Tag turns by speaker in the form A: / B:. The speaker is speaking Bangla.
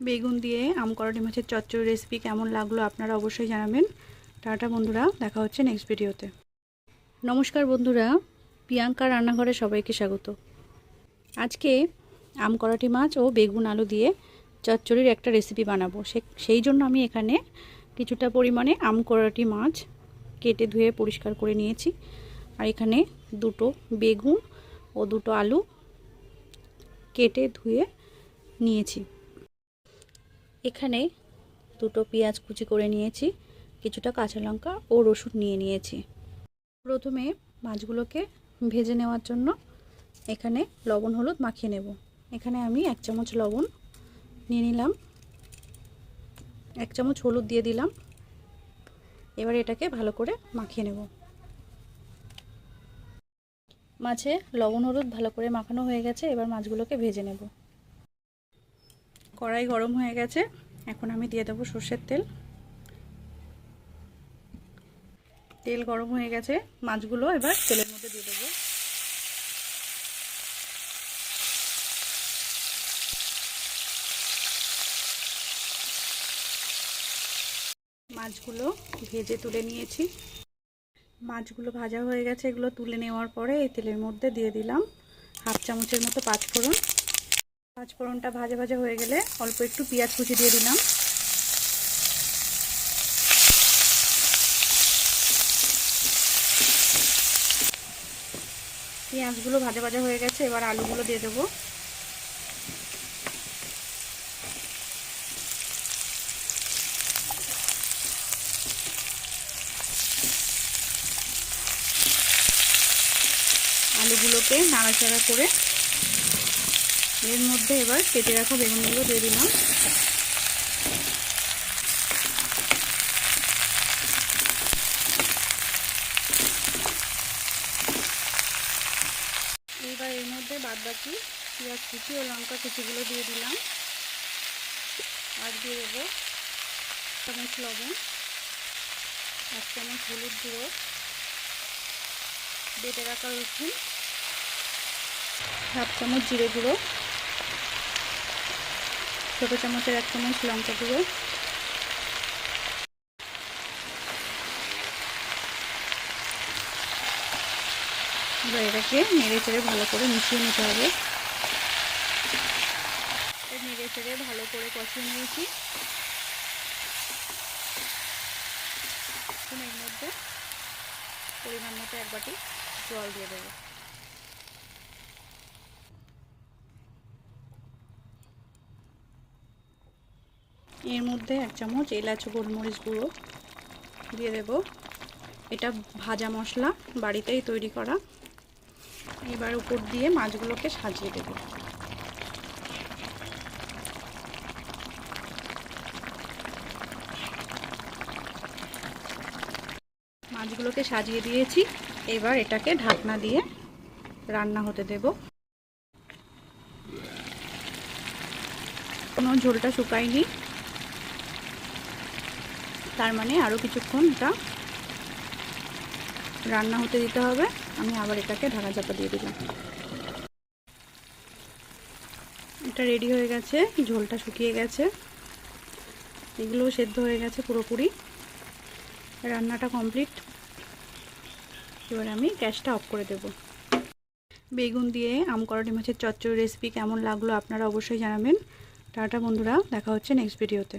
A: বেগুন দিয়ে আম করাটি মাছের চচ্চড়ি রেসিপি কেমন লাগল আপনারা অবশ্যই জানাবেন। টাটা বন্ধুরা, দেখা হচ্ছে নেক্সট ভিডিওতে নমস্কার বন্ধুরা, প্রিয়াঙ্কা রান্নাঘরে সবাইকে স্বাগত। আজকে আম করাটি মাছ ও বেগুন আলু দিয়ে চচ্চড়ির একটা রেসিপি বানাবো। সেই জন্য আমি এখানে কিছুটা পরিমাণে আম করাটি মাছ কেটে ধুয়ে পরিষ্কার করে নিয়েছি। আর এখানে দুটো বেগুন ও দুটো আলু কেটে ধুয়ে নিয়েছি। এখানে দুটো পেঁয়াজ কুচি করে নিয়েছি, কিছুটা কাঁচা লঙ্কা ও রসুন নিয়ে নিয়েছি। প্রথমে মাছগুলোকে ভেজে নেওয়ার জন্য এখানে লবণ, হলুদ মাখিয়ে নেব। এখানে আমি এক চামচ লবণ নিয়ে নিলাম, এক চামচ হলুদ দিয়ে দিলাম। এবার এটাকে ভালো করে মাখিয়ে নেব। মাছে লবণ, হলুদ ভালো করে মাখানো হয়ে গেছে, এবার মাছগুলোকে ভেজে নেব। কড়াই গরম হয়ে গেছে। এখন আমি দিয়ে দেবো সর্ষের তেল। তেল গরম হয়ে গেছে। মাছগুলো এবার তেলের মধ্যে দিয়ে দেবো। মাছগুলো ভেজে তুলে নিয়েছি। মাছগুলো ভাজা হয়ে গেছে। এগুলো তুলে নেওয়ার পরে এই তেলের মধ্যে দিয়ে দিলাম হাফ চামচের মতো পাঁচফোড়ন। পাঁচফোড়নটা ভাজা ভাজা হয়ে গেলে অল্প একটু পেঁয়াজ কুচি দিয়ে দিলাম। পেঁয়াজগুলো ভাজা ভাজা হয়ে গেছে, এবার আলুগুলো দিয়ে দেবো। আলুগুলোকে নাড়াচাড়া করে এর মধ্যে এবার কেটে রাখা বেগুনগুলো দিয়ে দিলাম। এবার এর মধ্যে বাদ বাকি পেঁয়াজ কুচি ও লঙ্কা কুচিগুলো দিয়ে দিলাম। আর দিয়ে দেবো চামচ লবণ, এক চামচ হলুদ গুঁড়ো, বেটে রাখা রসুন, হাফ চামচ জিরে গুঁড়ো ছোটো চামচের এক চামচ লঙ্কা গুঁড়ো। এবার এটাকে নেড়ে চেড়ে ভালো করে মিশিয়ে নিতে হবে। নেড়ে চেড়ে ভালো করে কষিয়ে নিয়েছি। এর মধ্যে পরিমাণ মতো এক বাটি জল দিয়ে দেবো। এর মধ্যে এক চামচ এলাচ গোলমরিচ গুঁড়ো দিয়ে দেব। এটা ভাজা মশলা, বাড়িতেই তৈরি করা। এবার উপর দিয়ে মাছগুলোকে সাজিয়ে দেব। মাছগুলোকে সাজিয়ে দিয়েছি। এবার এটাকে ঢাকনা দিয়ে রান্না হতে দেব। কোনো ঝোলটা শুকায়নি। তার মানে আরও কিছুক্ষণ এটা রান্না হতে দিতে হবে। আমি আবার এটাকে ঢাকা চাপা দিয়ে দিলাম। এটা রেডি হয়ে গেছে, ঝোলটা শুকিয়ে গেছে। এগুলোও সেদ্ধ হয়ে গেছে পুরোপুরি। রান্নাটা কমপ্লিট এবার আমি গ্যাসটা অফ করে দেব। বেগুন দিয়ে আম করাটি মাছের চচ্চড়ি রেসিপি কেমন লাগল আপনারা অবশ্যই জানাবেন। টাটা বন্ধুরা, দেখা হচ্ছে নেক্সট ভিডিওতে